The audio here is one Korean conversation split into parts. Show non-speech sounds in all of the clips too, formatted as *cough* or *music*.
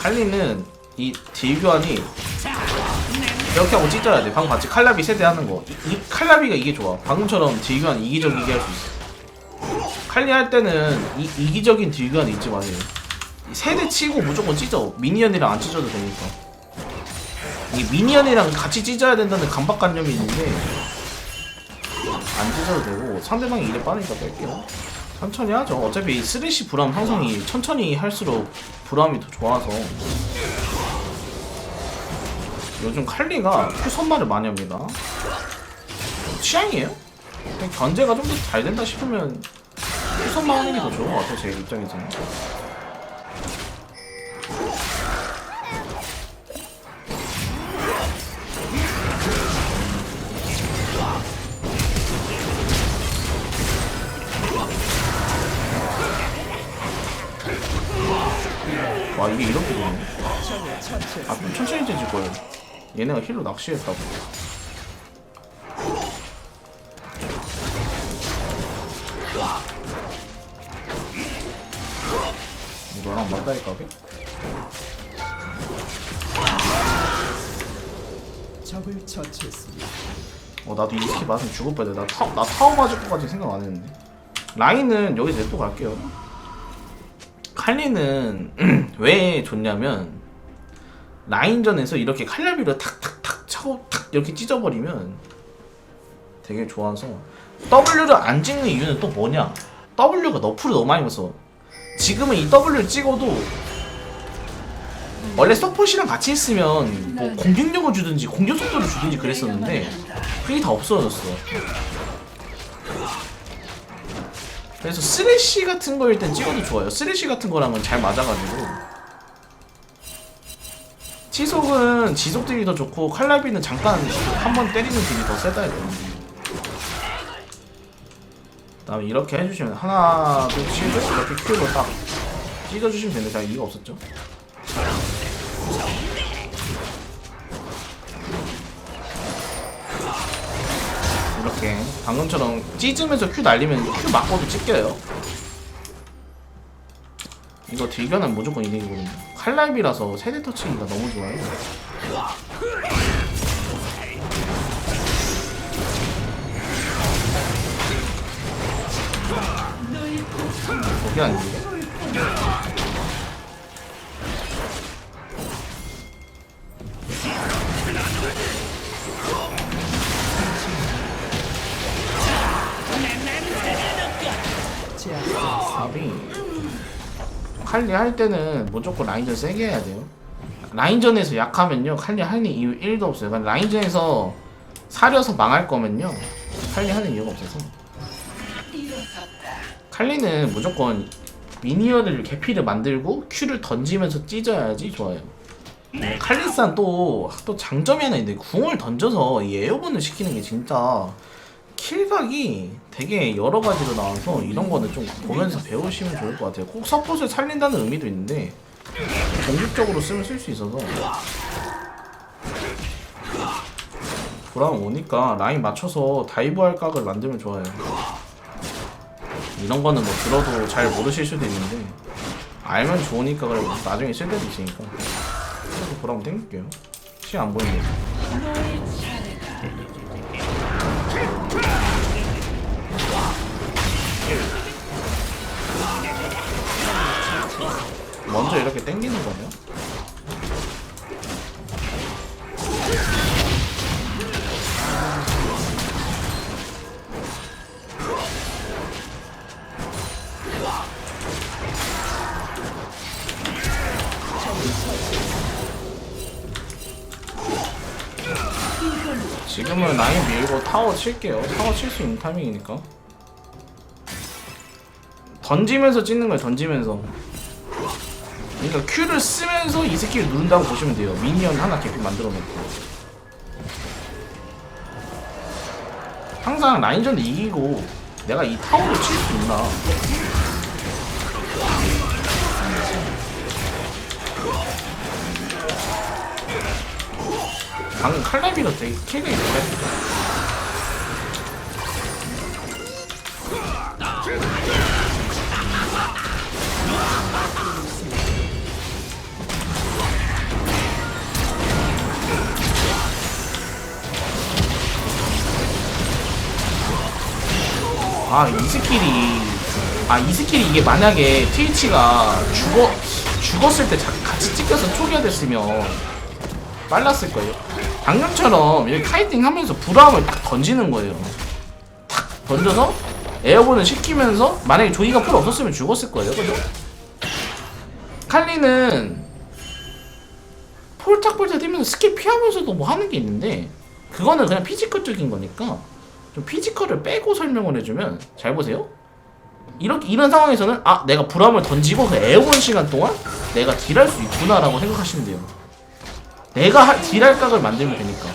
칼리는 이 딜교환이 이렇게 하고 찢어야 돼. 방금 봤지? 칼라비 세대 하는 거. 이, 이 칼라비가 이게 좋아. 방금처럼 딜교환 이기적이게 할 수 있어. 칼리 할 때는 이, 이기적인 딜교환 잊지 마세요. 이 세대 치고 무조건 찢어. 미니언이랑 안 찢어도 되니까. 이 미니언이랑 같이 찢어야 된다는 강박관념이 있는데 안 찢어도 되고 상대방이 이래 빠르니까 뺄게요. 천천히 하죠. 어차피 이 쓰레쉬 브람 형성이 천천히 할수록 브람이 더 좋아서 요즘 칼리가 큐 선마를 많이 합니다. 취향이에요? 견제가 좀 더 잘 된다 싶으면 큐 선마 하는 게 더 좋은 것 같아요. 제 입장에서는. 와 이게 이렇게 되네. 아 그럼 천천히 째질 거예요. 얘네가 힐로 낚시했다고. 이거랑 맞다니까 게 적을 처치했습니다. 어 나도 이 스킬 맞으면 죽을 뻔했네. 나, 타, 나 타워 맞을 것까지 생각 안 했는데. 라인은 여기 냅둬 갈게요. 칼리는 *clears throat* 왜 좋냐면 라인전에서 이렇게 칼날비로 탁탁탁 차고 탁 이렇게 찢어버리면 되게 좋아서 W를 안 찍는 이유는 또 뭐냐? W가 너프를 너무 많이 먹어. 지금은 이 W를 찍어도 원래 서폿이랑 같이 있으면 뭐 공격력을 주든지 공격 속도를 주든지 그랬었는데 그게 다 없어졌어. 그래서 쓰레쉬 같은 거일 땐 찍어도 좋아요. 쓰레쉬 같은 거랑은 잘 맞아가지고. 지속은 지속 딜이 더 좋고 칼날비는 잠깐 한 번 때리는 딜이 더 세다 해요. 그다음에 이렇게 해주시면 하나 둘 치고 이렇게 큐로 딱 찢어주시면 되는데 잘 이유가 없었죠. 이렇게 방금처럼 찢으면서 큐 날리면 큐 맞고도 찢겨요. 이거 딜견은 무조건 이득이거든요. 칼날비라서 세대 터치기가 너무 좋아요. 거기? 답 칼리 할 때는 무조건 라인전 세게 해야 돼요. 라인전에서 약하면요 칼리 하는 이유 1도 없어요. 그러니까 라인전에서 사려서 망할 거면요 칼리 하는 이유가 없어서 칼리는 무조건 미니언을 개피를 만들고 큐를 던지면서 찢어야지 좋아요. 네, 칼리산 또, 또 장점이 하나 있는데 궁을 던져서 이 에어본을 시키는 게 진짜 킬각이 되게 여러 가지로 나와서 이런 거는 좀 보면서 배우시면 좋을 것 같아요. 꼭 서폿을 살린다는 의미도 있는데 공격적으로 쓰면 쓸 수 있어서 브라운 오니까 라인 맞춰서 다이브할 각을 만들면 좋아요. 이런 거는 뭐 들어도 잘 모르실 수도 있는데 알면 좋으니까 그래 나중에 쓸 때도 있으니까 브라운 땡길게요. 시간 안 보이네. 먼저 이렇게 땡기는 거네요. 지금은 라인 밀고 타워 칠게요. 타워 칠 수 있는 타이밍이니까. 던지면서 찢는 거예요. 던지면서. 그러니까 Q를 쓰면서 이 스킬을 누른다고 보시면 돼요. 미니언 하나 개피 만들어 놓고. 항상 라인전을 이기고 내가 이 타워를 칠 수 있나. 방금 칼날비로 되게 킬이 잘했어. 아 이 스킬이 아 이 스킬이 이게 만약에 트위치가 죽어 죽었을 때 자- 같이 찍혀서 초기화 됐으면 빨랐을 거예요. 방금처럼 이렇게 카이팅 하면서 브라움을 딱 던지는 거예요. 탁 던져서 에어본을 시키면서 만약에 조이가 풀 없었으면 죽었을 거예요. 그죠? 칼리는 폴짝폴짝 뛰면서 스킬 피하면서도 뭐 하는 게 있는데 그거는 그냥 피지컬적인 거니까 좀 피지컬을 빼고 설명을 해주면 잘 보세요. 이렇게 이런 상황에서는 아 내가 브라움을 던지고 그 에어본 시간 동안 내가 딜할 수 있구나라고 생각하시면 돼요. 내가 할- 딜할 각을 만들면 되니까.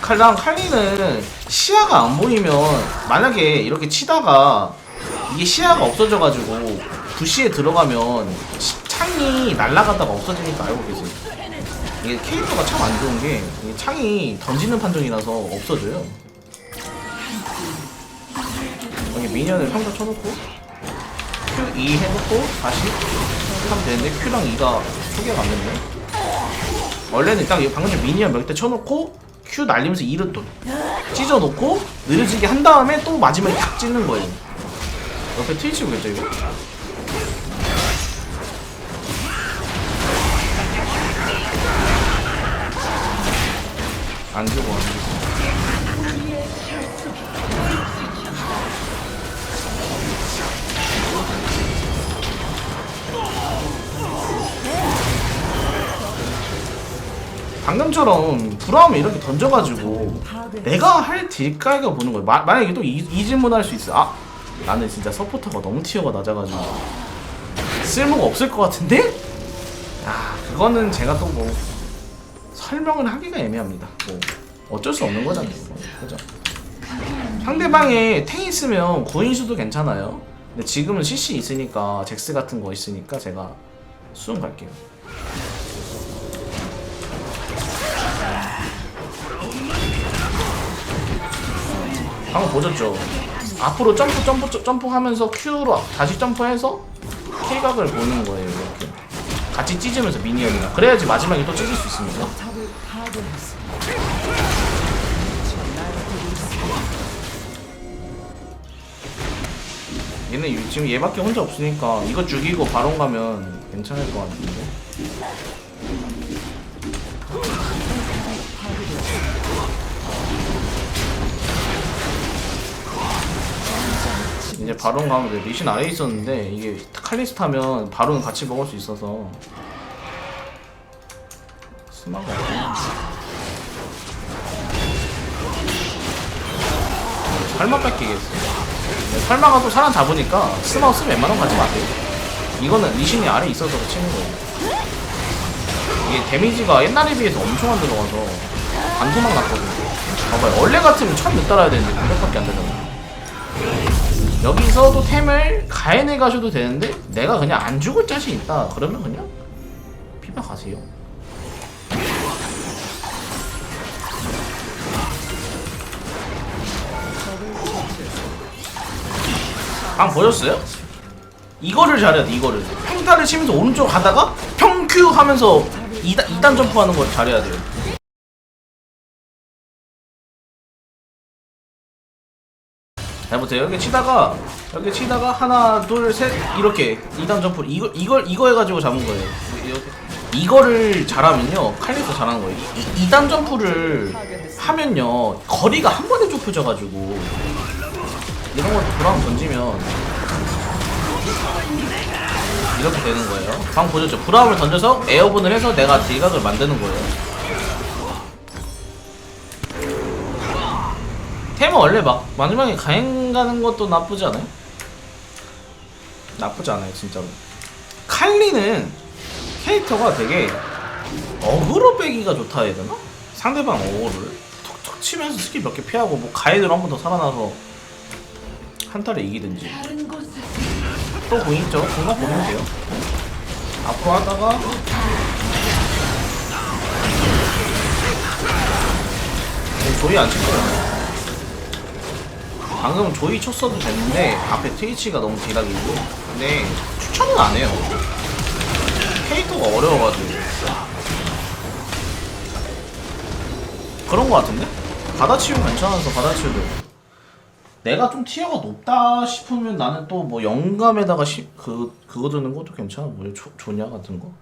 칼랑 칼리는 시야가 안 보이면 만약에 이렇게 치다가 이게 시야가 없어져가지고 부시에 들어가면 시- 창이 날아가다가 없어지니까 알고 계세요. 이게 캐릭터가 참 안 좋은 게 창이 던지는 판정이라서 없어져요. 여기 미니언을 평타 쳐놓고 Q2 해놓고 다시 하면 되는데 Q랑 2가 초기화가 안 됐네. 원래는 딱 방금 전 미니언 몇 대 쳐놓고 Q 날리면서 2를 또 찢어놓고 느려지게 한 다음에 또 마지막에 탁 찢는 거예요. 옆에 트위치 보겠죠 이거? 안 죽어 안 죽어. 방금처럼 브라움을 이렇게 던져가지고 내가 할 딜각을 보는 거예요. 마, 만약에 또 이, 이 질문 할 수 있어. 아 나는 진짜 서포터가 너무 티어가 낮아가지고 쓸모가 없을 것 같은데? 아 그거는 제가 또뭐 설명을 하기가 애매합니다. 뭐 어쩔 수 없는 거잖아요. 뭐. 그죠? 상대방에 탱 있으면 구인수도 괜찮아요. 근데 지금은 CC 있으니까 잭스 같은 거 있으니까 제가 수능 갈게요. 방금 보셨죠? 앞으로 점프 점프 점프 하면서 Q로 다시 점프해서 K각을 보는 거예요 이렇게 같이 찢으면서 미니언이랑 그래야지 마지막에 또 찢을 수 있습니다. 얘는 이- 지금 얘밖에 혼자 없으니까 이거 죽이고 바론 가면 괜찮을 것 같은데 이제 바론 가면 돼. 리신 아래 있었는데 이게 칼리스트 하면 바론 같이 먹을 수 있어서 스마가 없구 설마 뺏기겠어. 네, 설마가 또 사람 잡으니까 스마 쓰면 웬만하면 가지 마세요 이거는 리신이 아래 있어서 치는 거예요. 이게 데미지가 옛날에 비해서 엄청 안 들어가서 반도막 났거든요. 봐봐요. 원래 같으면 천몇 달아야 되는데 900밖에 안 되잖아 여기서 도 템을 가해내 가셔도 되는데 내가 그냥 안 죽을 자신 있다. 그러면 그냥 피바 가세요 방 보셨어요? 이거를 잘해야 돼 이거를. 평타를 치면서 오른쪽 가다가 평큐 하면서 2단, 2단 점프하는 걸 잘해야 돼요. 잘 보세요. 여기 치다가 여기 치다가 하나 둘 셋 이렇게 2단 점프 이걸 이걸 이거 해가지고 잡은 거예요. 이렇게. 이거를 잘하면요 칼리스 잘하는 거예요. 이, 2단 점프를 하면요 거리가 한 번에 좁혀져가지고 이런 걸 브라운 던지면 이렇게 되는 거예요. 방금 보셨죠? 브라움을 던져서 에어본을 해서 내가 딜각을 만드는 거예요. 템은 원래 막 마지막에 가행 가는 것도 나쁘지 않아요? 나쁘지 않아요, 진짜로. 칼리는 캐릭터가 되게 어그로 빼기가 좋다 해야 되나? 상대방 어그로를 툭툭 치면서 스킬 몇 개 피하고 뭐 가해대로 한 번 더 살아나서 한타를 이기든지. 또 공이 있죠? 공각 보면 돼요. 앞으로 하다가 어, 조이 안 쳤어요. 방금 조이 쳤어도 됐는데 앞에 트위치가 너무 딜하기고. 근데 추천은 안 해요. 캐릭터가 어려워가지고. 그런 거 같은데? 받아치우면 괜찮아서 받아치우도 내가 좀 티어가 높다 싶으면 나는 또 뭐 영감에다가 시, 그 그거 드는 것도 괜찮아. 뭐 조, 조냐 같은 거